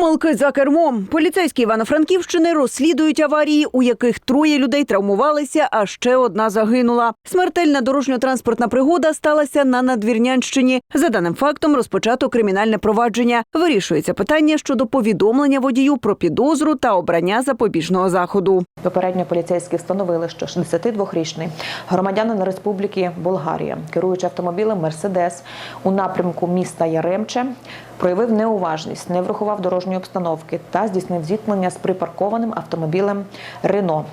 Помилки за кермом. Поліцейські Івано-Франківщини розслідують аварії, у яких троє людей травмувалися, а ще одна загинула. Смертельна дорожньо-транспортна пригода сталася на Надвірнянщині. За даним фактом розпочато кримінальне провадження. Вирішується питання щодо повідомлення водію про підозру та обрання запобіжного заходу. Попередньо поліцейські встановили, що 62-річний громадянин Республіки Болгарія, керуючи автомобілем Мерседес у напрямку міста Яремче, проявив неуважність, не врахував дорожньої обстановки та здійснив зіткнення з припаркованим автомобілем Рено.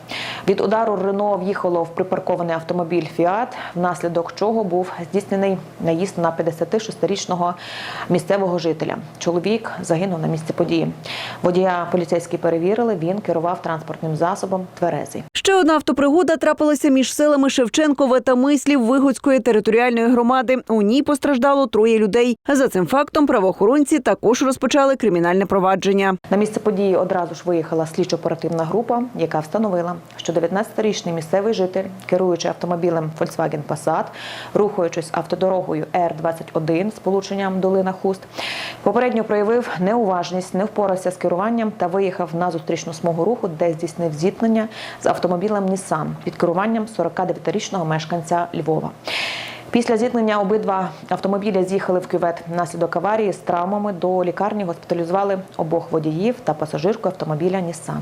Від удару Рено в'їхало в припаркований автомобіль Фіат, внаслідок чого був здійснений наїзд на 56-річного місцевого жителя. Чоловік загинув на місці події. Водія поліцейські перевірили. Він керував транспортним засобом тверезий. Ще одна автопригода трапилася між селами Шевченкове та Мислів Вигодської територіальної громади. У ній постраждало троє людей. За цим фактом правоохоронці також розпочали кримінальне провадження. На місце події одразу ж виїхала слідчо-оперативна група, яка встановила, що 19-річний місцевий житель, керуючи автомобілем Volkswagen Passat, рухаючись автодорогою Р-21 з полученням долина Хуст, попередньо проявив неуважність, не впорався з керуванням та виїхав на зустрічну смугу руху, де здійснив зіткнення з автомобілем Nissan під керуванням 49-річного мешканця Львова. Після зіткнення обидва автомобіля з'їхали в кювет. Наслідок аварії з травмами до лікарні госпіталізували обох водіїв та пасажирку автомобіля Нісан.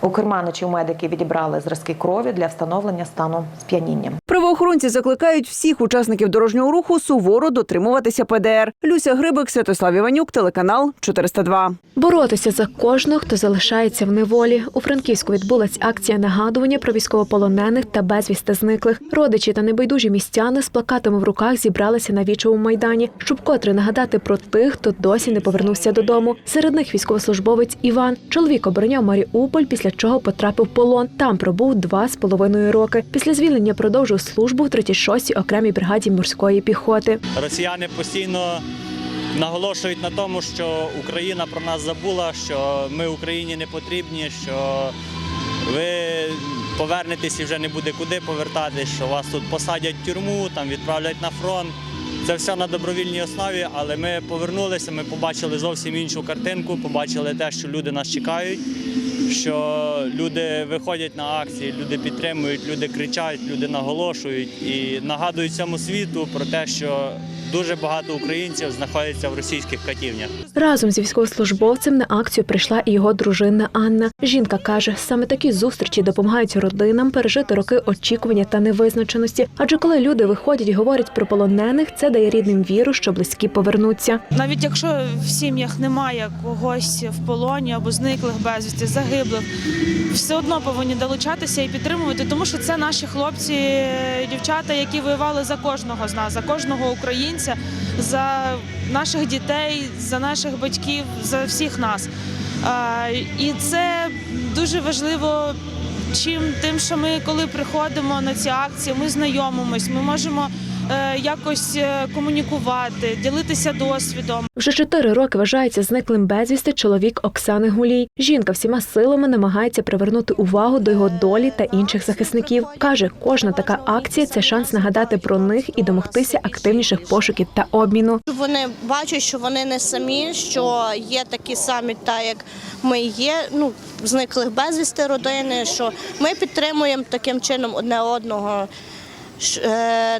У керманичів медики відібрали зразки крові для встановлення стану сп'яніння. Правоохоронці закликають всіх учасників дорожнього руху суворо дотримуватися ПДР. Люся Грибик, Святослав Іванюк, телеканал 402. Боротися за кожного, хто залишається в неволі. У Франківську відбулась акція нагадування про військовополонених та безвісти зниклих. Родичі та небайдужі містяни з плакатами в руках зібралися на вічовому майдані, щоб котре нагадати про тих, хто досі не повернувся додому. Серед них військовослужбовець Іван. Чоловік обороняв Маріуполь, після чого потрапив в полон. Там пробув два з половиною роки. Після звільнення продовжив службу в 36-й окремій бригаді морської піхоти. Росіяни постійно наголошують на тому, що Україна про нас забула, що ми Україні не потрібні, що ви повернетесь і вже не буде куди повертатись, що вас тут посадять в тюрму, там відправлять на фронт. Це все на добровільній основі, але ми повернулися, ми побачили зовсім іншу картинку, побачили те, що люди нас чекають, що люди виходять на акції, люди підтримують, люди кричать, люди наголошують і нагадують всьому світу про те, що дуже багато українців знаходяться в російських катівнях. Разом з військовослужбовцем на акцію прийшла і його дружина Анна. Жінка каже, саме такі зустрічі допомагають родинам пережити роки очікування та невизначеності. Адже коли люди виходять і говорять про полонених, це дає рідним віру, що близькі повернуться. Навіть якщо в сім'ях немає когось в полоні або зниклих безвісті, загиблих, все одно повинні долучатися і підтримувати, тому що це наші хлопці, дівчата, які воювали за кожного з нас, за кожного українця, за наших дітей, за наших батьків, за всіх нас. І це дуже важливо. Чим тим, що ми коли приходимо на ці акції, ми знайомимось, ми можемо якось е, комунікувати, ділитися досвідом. Вже чотири роки вважається зниклим безвісти чоловік Оксани Гулій. Жінка всіма силами намагається привернути увагу до його долі та інших захисників. каже, кожна така акція це шанс нагадати про них і домогтися активніших пошуків та обміну. Вони бачать, що вони не самі, що є такі самі, так як ми є. Ну зниклих безвісти родини. Що ми підтримуємо таким чином одне одного, е,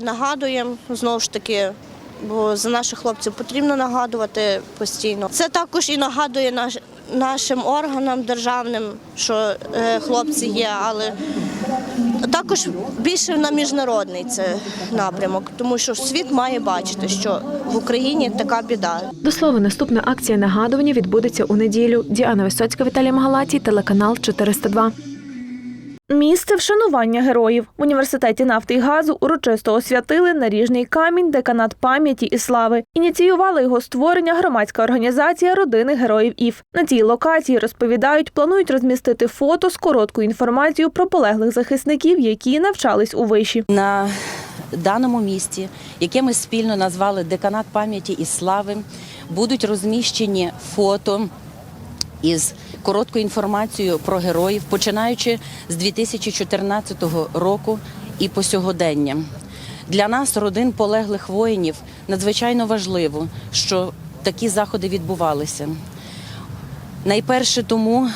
нагадуємо знову ж таки. Бо за наших хлопців потрібно нагадувати постійно. Це також і нагадує наш, нашим органам державним, що е, хлопці є, але також більше на міжнародний це напрямок, тому що світ має бачити, що в Україні така біда. До слова, наступна акція нагадування відбудеться у неділю. Діана Висоцька, Віталій Магалатій, телеканал 402. Місце вшанування героїв в університеті нафти і газу урочисто освятили наріжний камінь, деканат пам'яті і слави. Ініціювала його створення громадська організація родини героїв ІФ. На цій локації розповідають, планують розмістити фото з короткою інформацією про полеглих захисників, які навчались у виші. На даному місці, яке ми спільно назвали Деканат пам'яті і слави, будуть розміщені фото із короткою інформацією про героїв, починаючи з 2014 року і по сьогодення. Для нас, родин полеглих воїнів, надзвичайно важливо, що такі заходи відбувалися. Найперше тому,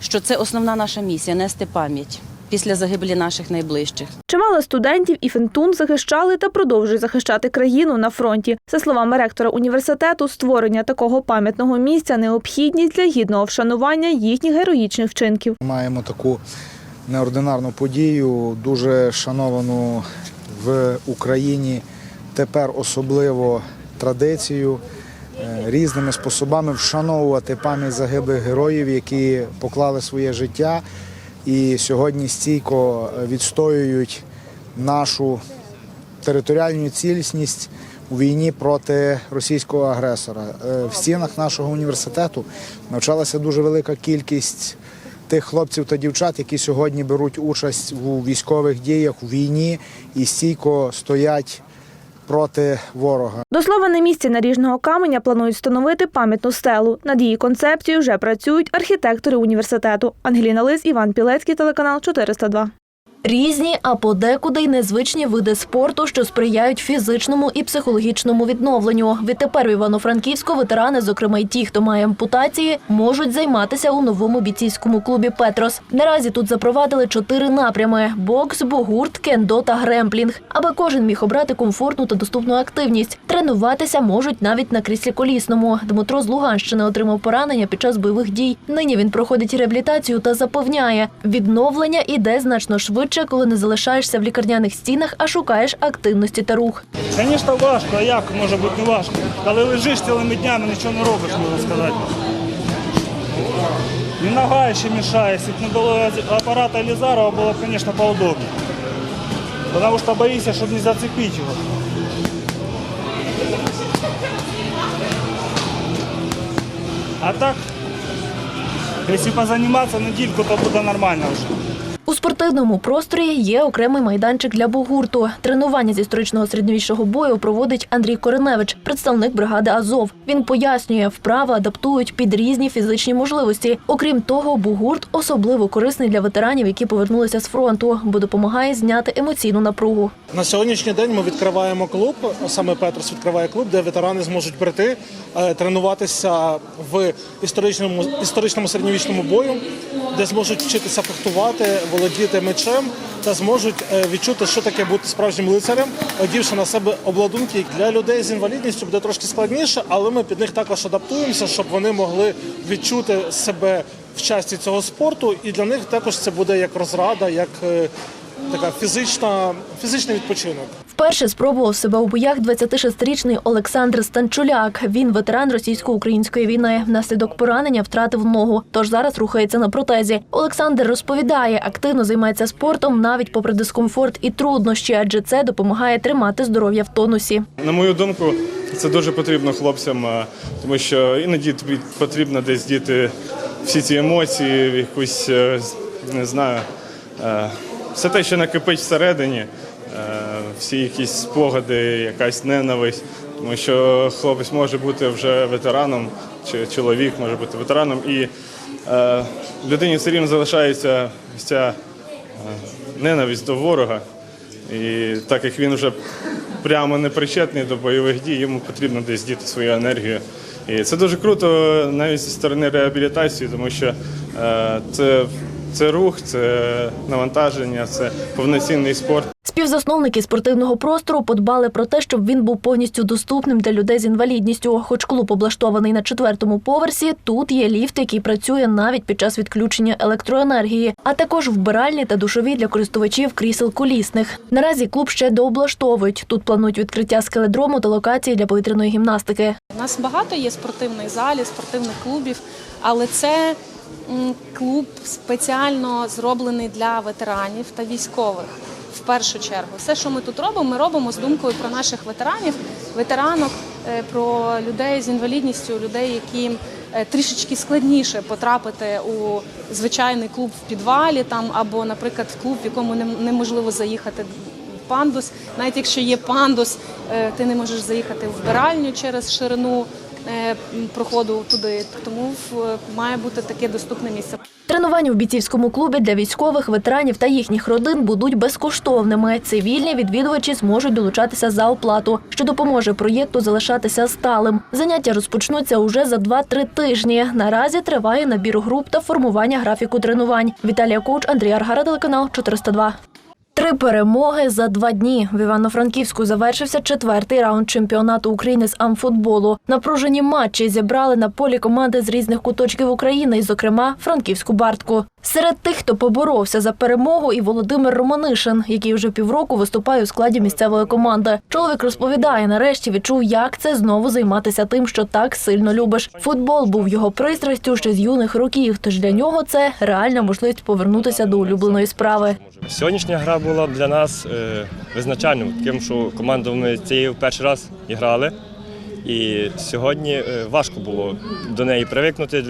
що це основна наша місія нести пам'ять після загибелі наших найближчих. Чимало студентів і фентун захищали та продовжують захищати країну на фронті. За словами ректора університету, створення такого пам'ятного місця необхідність для гідного вшанування їхніх героїчних вчинків. Маємо таку неординарну подію, дуже шановану в Україні тепер особливо традицію е, різними способами вшановувати пам'ять загиблих героїв, які поклали своє життя і сьогодні стійко відстоюють нашу територіальну цілісність у війні проти російського агресора. Е, В стінах нашого університету навчалася дуже велика кількість тих хлопців та дівчат, які сьогодні беруть участь у військових діях у війні і стійко стоять проти ворога. До слова, на місці наріжного каменя планують встановити пам'ятну стелу. Над її концепцією вже працюють архітектори університету. Ангеліна Лис, Іван Пілецький, телеканал 402. Різні, а подекуди й незвичні види спорту, що сприяють фізичному і психологічному відновленню. Відтепер в Івано-Франківську ветерани, зокрема й ті, хто має ампутації, можуть займатися у новому бійцівському клубі Петрос. Наразі тут запровадили чотири напрями: бокс, бугурт, кендо та гремплінг, аби кожен міг обрати комфортну та доступну активність. Тренуватися можуть навіть на кріслі колісному. Дмитро з Луганщини отримав поранення під час бойових дій. Нині він проходить реабілітацію та запевняє, відновлення іде значно швидше, коли не залишаєшся в лікарняних стінах, а шукаєш активності та рух. Звісно, важко, а як може бути не важко? Коли лежиш цілими днями, нічого не робиш, можна сказати. І нога ще мішає. Якщо не було апарата Елізарова, було б, звісно, поудобнее. Тому що боїшся, щоб не зацепити його. А так, якщо позаніматися недільку, то буде нормально вже. У спортивному просторі є окремий майданчик для бугурту. Тренування з історичного середньовічного бою проводить Андрій Кореневич, представник бригади Азов. Він пояснює, вправи адаптують під різні фізичні можливості. Окрім того, бугурт особливо корисний для ветеранів, які повернулися з фронту, бо допомагає зняти емоційну напругу. На сьогоднішній день ми відкриваємо клуб, саме Петрос відкриває клуб, де ветерани зможуть прийти, е, тренуватися в історичному, історичному середньовічному бою, де зможуть вчитися фехтувати, володіти мечем та зможуть е, відчути, що таке бути справжнім лицарем, одівши на себе обладунки для людей з інвалідністю буде трошки складніше, але ми під них також адаптуємося, щоб вони могли відчути себе в часті цього спорту, і для них також це буде як розрада, як е, така фізична, фізичний відпочинок. Вперше спробував себе у боях 26-річний Олександр Станчуляк. Він ветеран російсько-української війни. Внаслідок поранення втратив ногу, тож зараз рухається на протезі. Олександр розповідає, активно займається спортом навіть попри дискомфорт і труднощі, адже це допомагає тримати здоров'я в тонусі. На мою думку, це дуже потрібно хлопцям, тому що іноді тобі потрібно десь діти всі ці емоції, якусь, е, не знаю, е, все те, що накипить всередині, всі якісь спогади, якась ненависть. Тому що хлопець може бути вже ветераном, чи чоловік може бути ветераном, і е, людині все рівно залишається ця е, ненависть до ворога. І так як він вже прямо не причетний до бойових дій, йому потрібно десь діти свою енергію. І це дуже круто навіть зі сторони реабілітації, тому що е, це, це рух, це навантаження, це повноцінний спорт. Співзасновники спортивного простору подбали про те, щоб він був повністю доступним для людей з інвалідністю. Хоч клуб облаштований на четвертому поверсі, тут є ліфт, який працює навіть під час відключення електроенергії, а також вбиральні та душові для користувачів крісел колісних. Наразі клуб ще дооблаштовують. Тут планують відкриття скеледрому та локації для повітряної гімнастики. У нас багато є спортивних залів, спортивних клубів, але це клуб спеціально зроблений для ветеранів та військових. В першу чергу, все, що ми тут робимо, ми робимо з думкою про наших ветеранів, ветеранок, е, про людей з інвалідністю, людей, яким е, трішечки складніше потрапити у звичайний клуб в підвалі, там або, наприклад, в клуб, в якому неможливо заїхати в пандус. Навіть якщо є пандус, е, ти не можеш заїхати в вбиральню через ширину проходу туди. Тому має бути таке доступне місце. Тренування в бійцівському клубі для військових, ветеранів та їхніх родин будуть безкоштовними. Цивільні відвідувачі зможуть долучатися за оплату, що допоможе проєкту залишатися сталим. Заняття розпочнуться уже за 2-3 тижні. Наразі триває набір груп та формування графіку тренувань. Віталія Коуч, Андрій Аргара, телеканал 402. Три перемоги за два дні. В Івано-Франківську завершився четвертий раунд чемпіонату України з амфутболу. Напружені матчі зібрали на полі команди з різних куточків України, і, зокрема, франківську бартку. Серед тих, хто поборовся за перемогу, і Володимир Романишин, який вже півроку виступає у складі місцевої команди. Чоловік розповідає, нарешті відчув, як це знову займатися тим, що так сильно любиш. Футбол був його пристрастю ще з юних років. Тож для нього це реальна можливість повернутися до улюбленої справи. Сьогоднішня гра була для нас е, визначальною, тим, що команду ми цією перший раз грали. І сьогодні е, важко було до неї привикнути,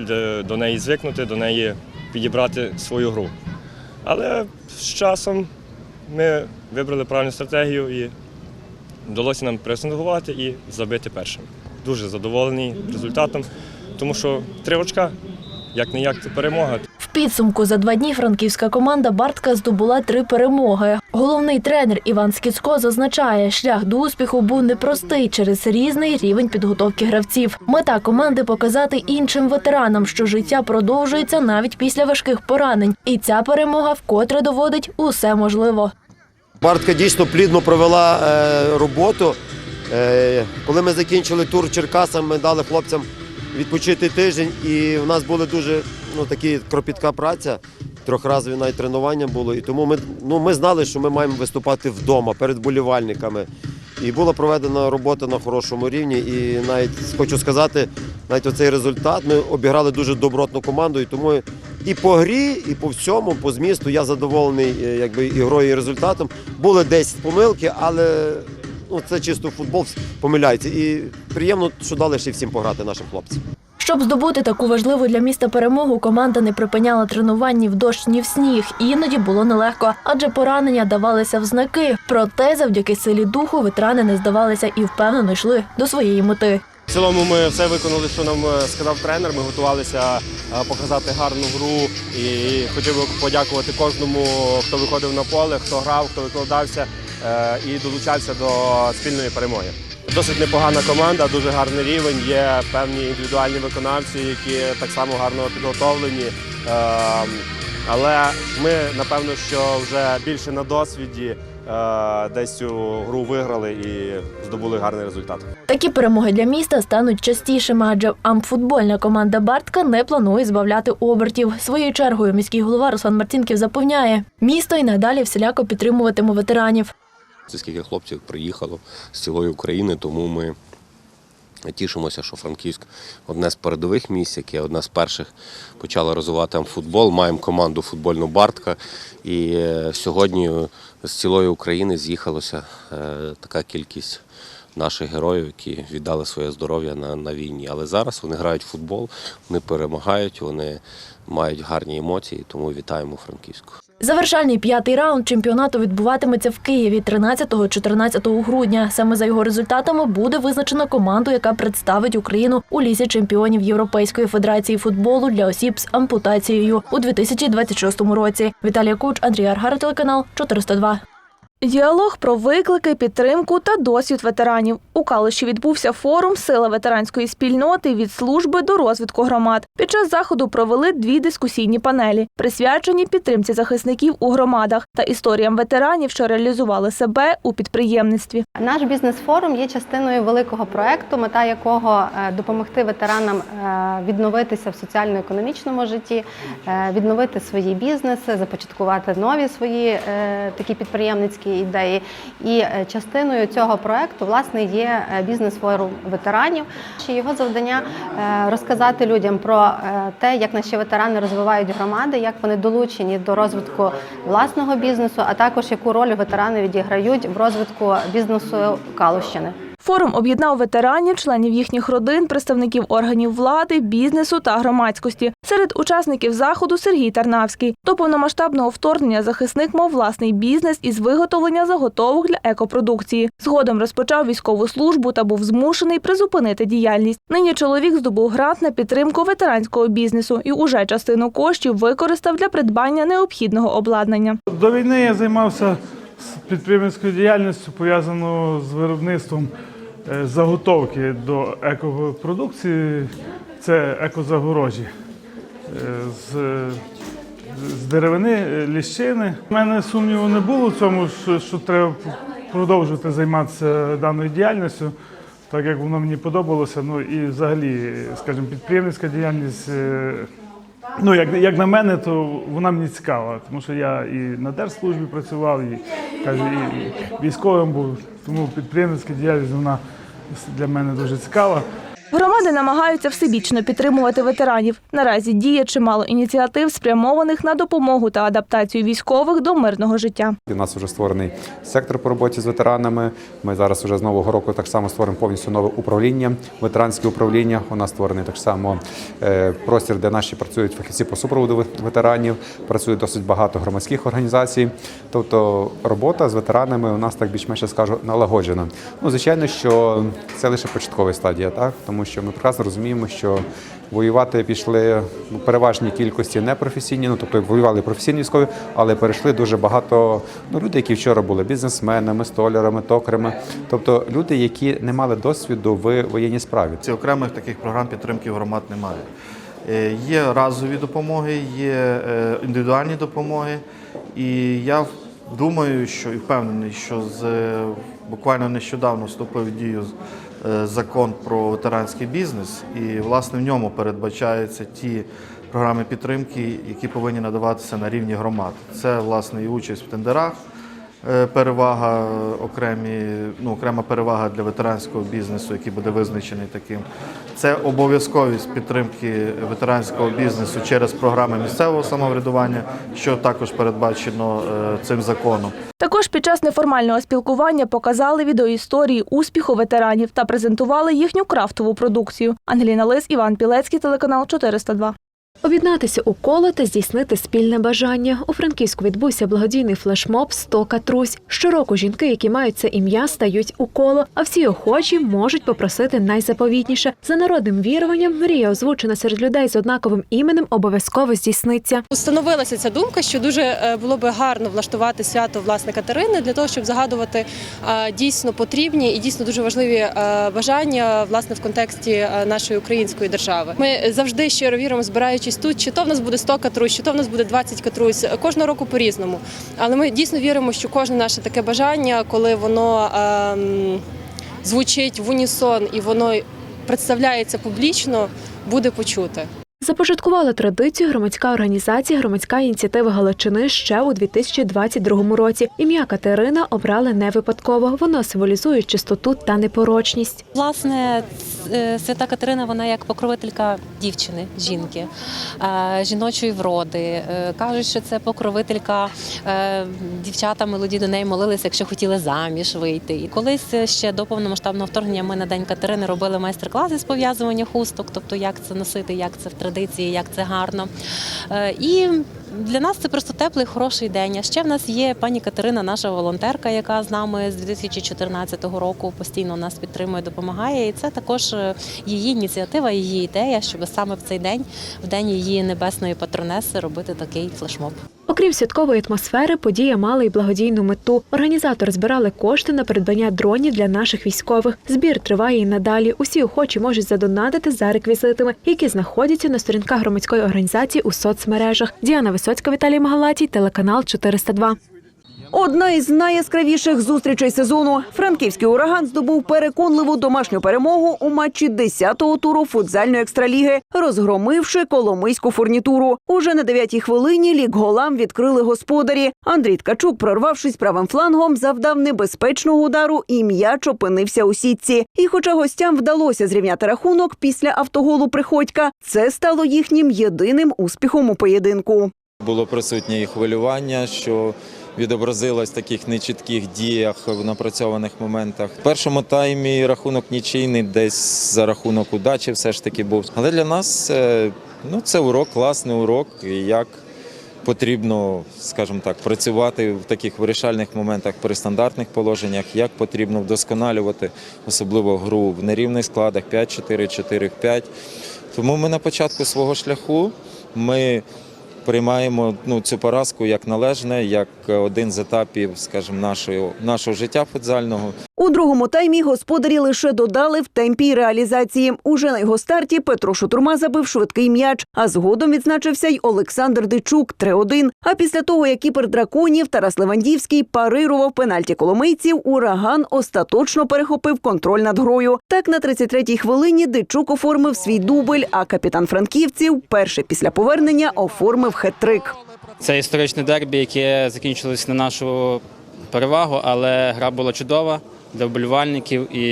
до неї звикнути, до неї підібрати свою гру. Але з часом ми вибрали правильну стратегію і вдалося нам пресингувати і забити першим. Дуже задоволений результатом, тому що три очка, як не як це перемога. В підсумку за два дні франківська команда Бартка здобула три перемоги. Головний тренер Іван Скіцько зазначає, шлях до успіху був непростий через різний рівень підготовки гравців. Мета команди показати іншим ветеранам, що життя продовжується навіть після важких поранень, і ця перемога вкотре доводить усе можливо. Бартка дійсно плідно провела е, роботу. Е, коли ми закінчили тур Черкасам, ми дали хлопцям відпочити тиждень, і в нас була дуже ну, кропітка праця. Трьохразові навіть тренування було. І тому ми, ну, ми знали, що ми маємо виступати вдома перед болівальниками. І була проведена робота на хорошому рівні. І навіть хочу сказати, навіть оцей результат ми обіграли дуже добротну команду. І тому і по грі, і по всьому, по змісту я задоволений е, якби, ігрою і результатом. Були десь помилки, але ну, це чисто футбол помиляється. І приємно, що дали ще всім пограти нашим хлопцям. Щоб здобути таку важливу для міста перемогу, команда не припиняла тренувань ні в дощ, ні в сніг. Іноді було нелегко, адже поранення давалися в знаки. Проте, завдяки силі духу, ветерани не здавалися і впевнено йшли до своєї мети. В цілому ми все виконали, що нам е, сказав тренер. Ми готувалися е, показати гарну гру і хотів би подякувати кожному, хто виходив на поле, хто грав, хто викладався е, і долучався до спільної перемоги. Досить непогана команда, дуже гарний рівень. Є певні індивідуальні виконавці, які так само гарно підготовлені. Е, Але ми напевно, що вже більше на досвіді е, десь цю гру виграли і здобули гарний результат. Такі перемоги для міста стануть частішими, адже амфутбольна команда Бартка не планує збавляти обертів. Своєю чергою міський голова Руслан Марцінків запевняє, місто й надалі всіляко підтримуватиме ветеранів. Це скільки хлопців приїхало з цілої України, тому ми тішимося, що Франківськ одне з передових місць, яке одне з перших почало розвивати футбол. Маємо команду футбольну Бартка. І е, сьогодні з цілої України з'їхалося е, така кількість наших героїв, які віддали своє здоров'я на, на війні. Але зараз вони грають в футбол, вони перемагають, вони мають гарні емоції, тому вітаємо Франківську. Завершальний п'ятий раунд чемпіонату відбуватиметься в Києві 13-14 грудня. Саме за його результатами буде визначена команду, яка представить Україну у лісі чемпіонів Європейської федерації футболу для осіб з ампутацією у 2026 році. Віталія Куч, Андрій Аргар, телеканал 402. Діалог про виклики, підтримку та досвід ветеранів. У Калуші відбувся форум Сила ветеранської спільноти від служби до розвитку громад. Під час заходу провели дві дискусійні панелі, присвячені підтримці захисників у громадах та історіям ветеранів, що реалізували себе у підприємництві. Наш бізнес-форум є частиною великого проекту, мета якого е, допомогти ветеранам е, відновитися в соціально-економічному житті, е, відновити свої бізнеси, започаткувати нові свої такі підприємницькі ідеї. І е, частиною цього проекту власне є е, бізнес-форум ветеранів. Його завдання е, розказати людям про те, як наші ветерани розвивають громади, як вони долучені до розвитку власного бізнесу, а також яку роль ветерани відіграють в розвитку бізнесу Калущини. Форум об'єднав ветеранів, членів їхніх родин, представників органів влади, бізнесу та громадськості. Серед учасників заходу Сергій Тарнавський. До повномасштабного вторгнення захисник мав власний бізнес із виготовлення заготовок для екопродукції. Згодом розпочав військову службу та був змушений призупинити діяльність. Нині чоловік здобув грант на підтримку ветеранського бізнесу і уже частину коштів використав для придбання необхідного обладнання. До війни я займався підприємницькою діяльністю, пов'язаною з виробництвом заготовки до екопродукції. Це екозагорожі е, з, з деревини, е, ліщини. У мене сумніву не було в цьому, що треба продовжувати займатися даною діяльністю, так як воно мені подобалося. Ну і взагалі, скажімо, підприємницька діяльність. Ну, як, як на мене, то вона мені цікава, тому що я і на держслужбі працював, і, кажу, і військовим був, тому підприємницька діяльність вона для мене дуже цікава. Громади намагаються всебічно підтримувати ветеранів. Наразі діє чимало ініціатив, спрямованих на допомогу та адаптацію військових до мирного життя. У нас вже створений сектор по роботі з ветеранами. Ми зараз вже з нового року так само створимо повністю нове управління, ветеранське управління. У нас створений так само е, простір, де наші працюють фахівці по супроводу ветеранів. Працює досить багато громадських організацій. Тобто робота з ветеранами у нас так більш-менш я скажу налагоджена. Ну звичайно, що це лише початкова стадія, так тому що ми прекрасно розуміємо, що воювати пішли ну, переважній кількості непрофесійні, ну тобто воювали професійні військові, але перейшли дуже багато ну, люди, які вчора були бізнесменами, столярами, токарями, тобто люди, які не мали досвіду в воєнній справі. Ці окремих таких програм підтримки громад немає. Е, Є разові допомоги, є е, індивідуальні допомоги, і я в- думаю, що і впевнений, що з е, буквально нещодавно вступив в дію е, закон про ветеранський бізнес, і власне в ньому передбачаються ті програми підтримки, які повинні надаватися на рівні громад. Це власне і участь в тендерах. Е, Перевага окремі, ну, окрема перевага для ветеранського бізнесу, який буде визначений таким. Це обов'язковість підтримки ветеранського бізнесу через програми місцевого самоврядування, що також передбачено е, цим законом. Також під час неформального спілкування показали відеоісторії успіху ветеранів та презентували їхню крафтову продукцію. Ангеліна Лис, Іван Пілецький, телеканал 402. Об'єднатися у коло та здійснити спільне бажання. У Франківську відбувся благодійний флешмоб «100 катрусь. Щороку жінки, які мають це ім'я, стають у коло, а всі охочі можуть попросити найзаповітніше. За народним віруванням, мрія, озвучена серед людей з однаковим іменем, обов'язково здійсниться. Установилася ця думка, що дуже е, було би гарно влаштувати свято власне Катерини для того, щоб загадувати е, дійсно потрібні і дійсно дуже важливі е, бажання власне в контексті нашої української держави. Ми завжди щиро віримо, збираючись тут, чи то в нас буде 100 катрусь, чи то в нас буде 20 катрусь. Кожного року по-різному. Але ми дійсно віримо, що кожне наше таке бажання, коли воно ем, звучить в унісон і воно представляється публічно, буде почуте. Започаткувала традицію громадська організація Громадська ініціатива Галичини ще у 2022 році. Ім'я Катерина обрали не випадково. Воно символізує чистоту та непорочність. Власне, е, свята Катерина, вона як покровителька дівчини, жінки, е, жіночої вроди. Е, Кажуть, що це покровителька дівчата молоді до неї молилися, якщо хотіли заміж вийти. І колись ще до повномасштабного вторгнення ми на день Катерини робили майстер-класи з пов'язування хусток, тобто як це носити, як це в традиції, як це гарно. Е, І для нас це просто теплий, хороший день. А ще в нас є пані Катерина, наша волонтерка, яка з нами з 2014 року постійно нас підтримує, допомагає. І це також е, її ініціатива, її ідея, щоб саме в цей день, в день її небесної патронеси, робити такий флешмоб. Окрім святкової атмосфери, подія мала й благодійну мету. Організатори збирали кошти на придбання дронів для наших військових. Збір триває і надалі. Усі охочі можуть задонатити за реквізитами, які знаходяться на сторінках громадської організації у соцмережах. Діана Висоцька, Віталій Магалатій, телеканал 402. Одна із найяскравіших зустрічей сезону. Франківський ураган здобув переконливу домашню перемогу у матчі 10-го туру футзальної екстраліги, розгромивши коломийську фурнітуру. Уже на дев'ятій хвилині лік голам відкрили господарі. Андрій Ткачук, прорвавшись правим флангом, завдав небезпечного удару і м'яч опинився у сітці. І, хоча гостям вдалося зрівняти рахунок після автоголу Приходька, це стало їхнім єдиним успіхом у поєдинку. Було присутнє і хвилювання, що відобразилось в таких нечітких діях, в напрацьованих моментах. В першому таймі рахунок нічийний, десь за рахунок удачі все ж таки був. Але для нас е, ну, це урок, класний урок, як потрібно, скажімо так, працювати в таких вирішальних моментах при стандартних положеннях, як потрібно вдосконалювати, особливо гру в нерівних складах 5-4, 4-5. Тому ми на початку свого шляху ми приймаємо ну, цю поразку як належне, як один з етапів, скажімо, нашого, нашого життя футзального. У другому таймі господарі лише додали в темпі реалізації. Уже на його старті Петро Шутурма забив швидкий м'яч, а згодом відзначився й Олександр Дичук 3-1. А після того, як кіпер драконів Тарас Левандівський парирував пенальті коломийців, ураган остаточно перехопив контроль над грою. Так на 33-й хвилині Дичук оформив свій дубль, а капітан франківців перше після повернення оформив хет-трик. Це історичне дербі, яке закінчилось на нашу перевагу, але гра була чудова для вболівальників. І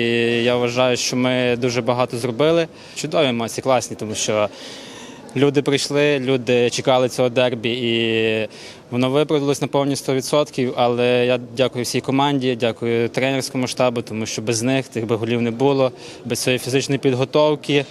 я вважаю, що ми дуже багато зробили. Чудові емоції, класні, тому що люди прийшли, люди чекали цього дербі, і воно виправдалось на повні 100%. Але я дякую всій команді, дякую тренерському штабу, тому що без них тих би голів не було, без цієї фізичної підготовки,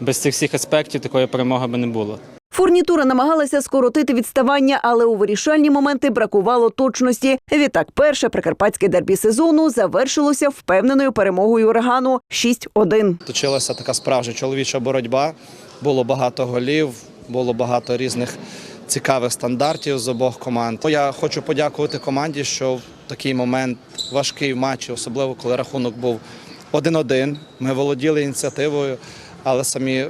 без цих всіх аспектів такої перемоги би не було. Фурнітура намагалася скоротити відставання, але у вирішальні моменти бракувало точності. Відтак, перше прикарпатське дербі сезону завершилося впевненою перемогою урагану 6-1. Точилася така справжня чоловіча боротьба. Було багато голів, було багато різних цікавих стандартів з обох команд. Я хочу подякувати команді, що в такий момент важкий в матчі, особливо коли рахунок був 1-1. Ми володіли ініціативою, але самі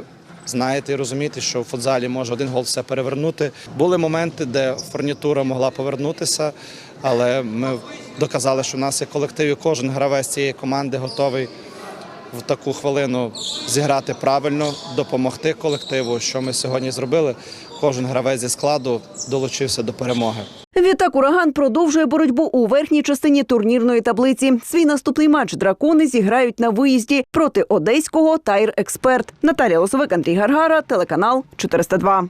знаєте і розумієте, що в футзалі може один гол все перевернути. Були моменти, де фурнітура могла повернутися, але ми доказали, що в нас є колектив, і кожен гравець цієї команди готовий в таку хвилину зіграти правильно, допомогти колективу. Що ми сьогодні зробили? Кожен гравець зі складу долучився до перемоги. Відтак ураган продовжує боротьбу у верхній частині турнірної таблиці. Свій наступний матч дракони зіграють на виїзді проти одеського Тайр Експерт. Наталія Лосовик, Андрій Гаргара, телеканал 402.